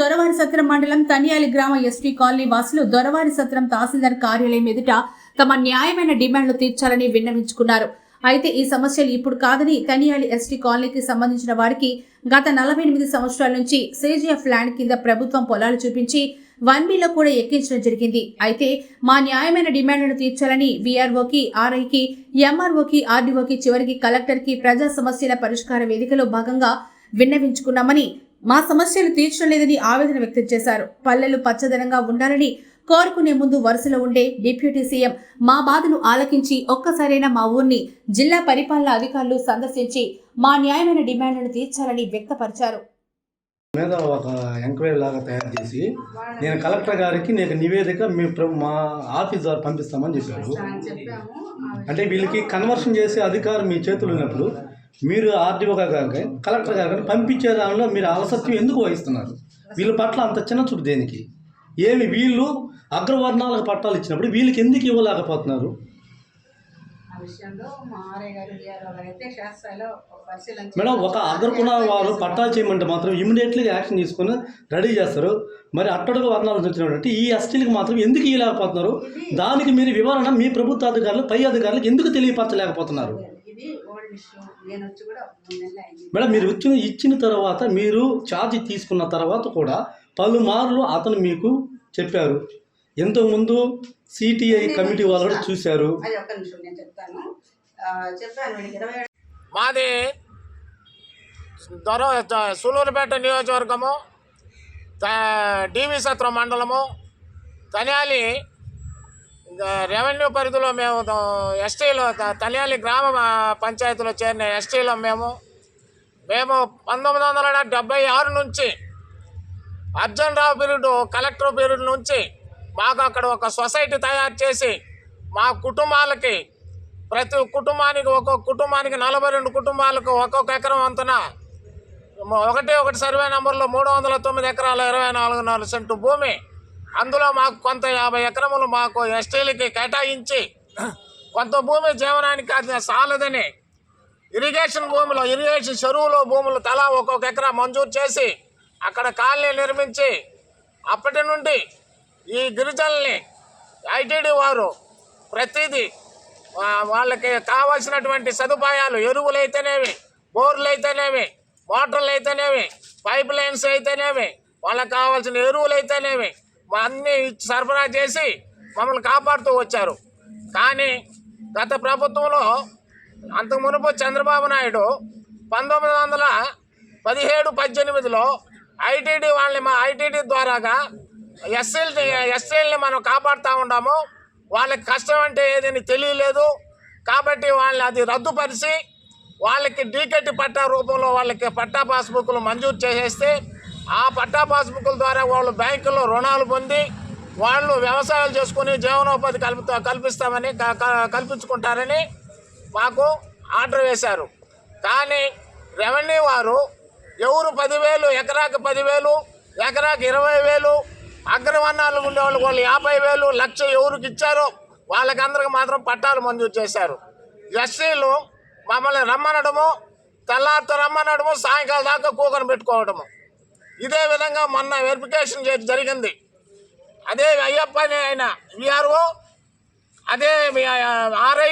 దొరవారి సత్రం మండలం తనియాలి గ్రామ ఎస్టీ కాలనీ వాసులు దొరవారి సత్రం తహసీల్దార్ కార్యాలయం ఎదుట తమ న్యాయమైన డిమాండ్లు తీర్చాలని విన్నవించుకున్నారు. అయితే ఈ సమస్యలు ఇప్పుడు కాదని తనియాలి ఎస్టీ కాలనీకి సంబంధించిన వారికి గత నలభై ఎనిమిది సంవత్సరాల నుంచి సేజీఎఫ్ ల్యాండ్ కింద ప్రభుత్వం పొలాలు చూపించి వన్ బిలో కూడా ఎక్కించడం జరిగింది. అయితే మా న్యాయమైన డిమాండ్లను తీర్చాలని వీఆర్ఓకి ఆర్ఐకి ఎంఆర్ఓకి ఆర్డీఓకి చివరికి కలెక్టర్కి ప్రజా సమస్యల పరిష్కార వేదికలో భాగంగా విన్నవించుకున్నామని మా సమస్యలు తీర్చడం లేదని ఆవేదన వ్యక్తం చేశారు. పల్లెలు పచ్చదనంగా ఉండాలని కోరుకునే ముందు వరుసలో ఉండే డిప్యూటీ సీఎం మా బాధను ఆలకించి ఒక్కసారైనా మా ఊరిని జిల్లా పరిపాలనా అధికారులు సందర్శించి మా న్యాయమైన డిమాండ్లను తీర్చాలని వ్యక్తపరిచారు. మీద ఒక ఎంక్వైరీ లాగా తయారు చేసి నేను కలెక్టర్ గారికి నేను నివేదిక మీ ప్ర- మా ఆఫీస్ ద్వారా పంపిస్తామని చెప్పారు. అంటే వీళ్ళకి కన్వర్షన్ చేసే అధికారం మీ చేతులు ఉన్నప్పుడు మీరు ఆర్డీఓ గారికి కలెక్టర్ గారికి పంపించే దానిలో మీరు అలసత్వం ఎందుకు వహిస్తున్నారు? వీళ్ళ పట్ల అంత చిన్న చూపు దేనికి? ఏమి వీళ్ళు అగ్రవర్ణాలకు పట్టాలు ఇచ్చినప్పుడు వీళ్ళకి ఎందుకు ఇవ్వలేకపోతున్నారు? గారు గారు మేడం ఒక అగ్రకుణ వారు పట్టాలు చేయమంటే మాత్రం ఇమీడియట్లీగా యాక్షన్ తీసుకొని రెడీ చేస్తారు. మరి అట్టడుగు వర్ణాలు వచ్చినటువంటి ఈ ఎస్టీలకు మాత్రం ఎందుకు ఇవ్వలేకపోతున్నారు? దానికి మీరు వివరణ మీ ప్రభుత్వ అధికారులు పై అధికారులకు ఎందుకు తెలియపరచలేకపోతున్నారు? నేను వచ్చి కూడా మూడు నెలలు అయింది. మేడం మీరు వచ్చిన ఇచ్చిన తర్వాత మీరు ఛార్జ్ తీసుకున్న తర్వాత కూడా పలుమార్లు అతను మీకు చెప్పారు. ఇంతకుముందు సిటిఐ కమిటీ వాళ్ళు కూడా చూశారు. అది ఒక్క నిమిషం నేను చెప్తాను. ఆ, చెప్పాను వీడికి ఇరవై ఏడు మాది దొర సూలూరుపేట నియోజకవర్గము డివి సత్రం మండలము తనియాలి ఇంకా రెవెన్యూ పరిధిలో మేము ఎస్టీలో త- గ్రామ పంచాయతీలో చేరిన ఎస్టీలో మేము మేము పంతొమ్మిది వందల డెబ్బై ఆరు నుంచి అర్జునరావు పీరియడ్ కలెక్టర్ పీరియడ్ నుంచి మాకు అక్కడ ఒక సొసైటీ తయారు చేసి మా కుటుంబాలకి ప్రతి కుటుంబానికి ఒక్కొక్క కుటుంబానికి నలభై రెండు కుటుంబాలకు ఒక్కొక్క ఎకరం వంతున ఒకటి ఒకటి సర్వే నెంబర్లో మూడు వందల తొమ్మిది ఎకరాల ఇరవై నాలుగు నాలుగు సెంటు భూమి అందులో మాకు కొంత యాభై ఎకరములు మాకు ఎస్టీలకి కేటాయించి కొంత భూమి జీవనానికి అది సాలదని ఇరిగేషన్ భూమిలో ఇరిగేషన్ చెరువులో భూములు తలా ఒక్కొక్క ఎకరా మంజూరు చేసి అక్కడ కాలనీ నిర్మించి అప్పటి నుండి ఈ గిరిజనుల్ని ఐటీడీ వారు ప్రతిదీ వాళ్ళకి కావాల్సినటువంటి సదుపాయాలు ఎరువులు అయితేనేవి బోర్లు అయితేనేవి మోటార్లు అయితేనేవి పైప్ లైన్స్ అయితేనేవి వాళ్ళకి కావాల్సిన ఎరువులు అయితేనేవి అన్నీ సరఫరా చేసి మమ్మల్ని కాపాడుతూ వచ్చారు. కానీ గత ప్రభుత్వంలో అంతకు మునుపు చంద్రబాబు నాయుడు పంతొమ్మిది వందల పదిహేడు పద్దెనిమిదిలో ఐటీడీ వాళ్ళని మా ఐటీడీ ద్వారాగా ఎస్సీలని ఎస్ఎల్ని మనం కాపాడుతూ ఉన్నాము వాళ్ళకి కష్టం అంటే ఏదని తెలియలేదు. కాబట్టి వాళ్ళని అది రద్దుపరిచి వాళ్ళకి డీకెట్ పట్టా రూపంలో వాళ్ళకి పట్టా పాస్బుక్లు మంజూరు చేసేస్తే ఆ పట్టా పాస్బుక్ల ద్వారా వాళ్ళు బ్యాంకుల్లో రుణాలు పొంది వాళ్ళు వ్యవసాయాలు చేసుకుని జీవనోపాధి కల్పితా కల్పిస్తామని కల్పించుకుంటారని మాకు ఆర్డర్ వేశారు. కానీ రెవెన్యూ వారు ఎవరు పదివేలు ఎకరాకి పదివేలు ఎకరాకి ఇరవై వేలు అగ్రవర్ణాలు ఉండేవాళ్ళు వాళ్ళు యాభై వేలు లక్ష ఎవరికి ఇచ్చారో వాళ్ళకందరికి మాత్రం పట్టాలు మంజూరు చేశారు. ఎస్సీలు మమ్మల్ని రమ్మనడము తెల్లారితో రమ్మనడము సాయంకాలం దాకా కూకొని పెట్టుకోవడము. ఇదే విధంగా మొన్న వెరిఫికేషన్ చేసి జరిగింది. అదే అయ్యప్ప ఆయన విఆర్ఓ అదే మీ ఆర్ఐ